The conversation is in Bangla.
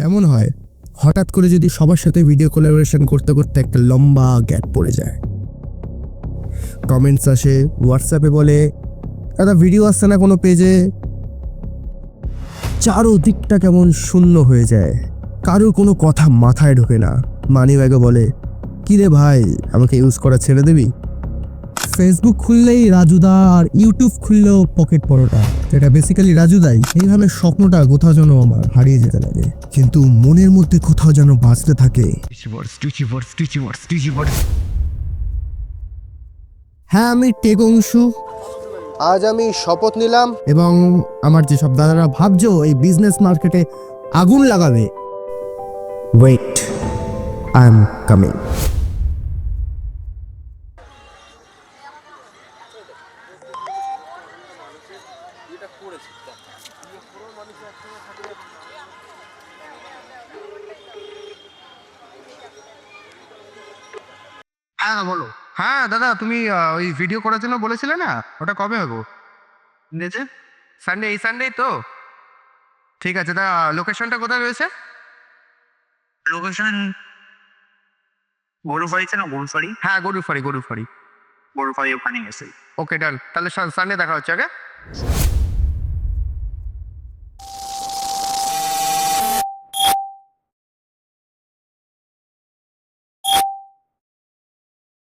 কেমন হয়? হঠাৎ করে যদি সবার সাথে ভিডিও কোলাবোরেশন করতে করতে একটা লম্বা গ্যাপ পড়ে যায়। কমেন্টস আসে হোয়াটসঅ্যাপে বলে, দাদা ভিডিও আসছে না কোনো পেজে চারো দিকটা কেমন শূন্য হয়ে যায়। কারোর কোনো কথা মাথায় ঢোকে না। মানি ব্যাগে বলে, কি রে ভাই, আমাকে ইউজ করা ছেড়ে দিবি? ফেসবুক খুললেই রাজুদা আর ইউটিউব খুললেও পকেট পরোটা। এটা বেসিক্যালি রাজুদাই। এইভাবে স্বপ্নটা কোথাও যেন আমার হারিয়ে যেতে লাগে। কিন্তু মনের মধ্যে কোথাও যেন বাঁচতে থাকে। হ্যাঁ আমি টেকংশু আজ আমি শপথ নিলাম। এবং আমার যেসব দাদারা ভাবছ এই বিজনেস মার্কেটে আগুন লাগাবে। ওয়েট আই এম কামিং হ্যাঁ বলো। হ্যাঁ দাদা তুমি ওই ভিডিও করার জন্য বলেছিলে না? ওটা কবে হব? দিয়েছে সানডে এই সানডে তো? ঠিক আছে তা লোকেশনটা কোথায় রয়েছে? লোকেশন গরুফাড়িতে না? গরুফাড়ি? হ্যাঁ গরুফাড়ি গরুফাড়ি। গরুফাড়ি ওখানে গেছে। ওকে ডান তাহলে সানডে দেখা হচ্ছে আগে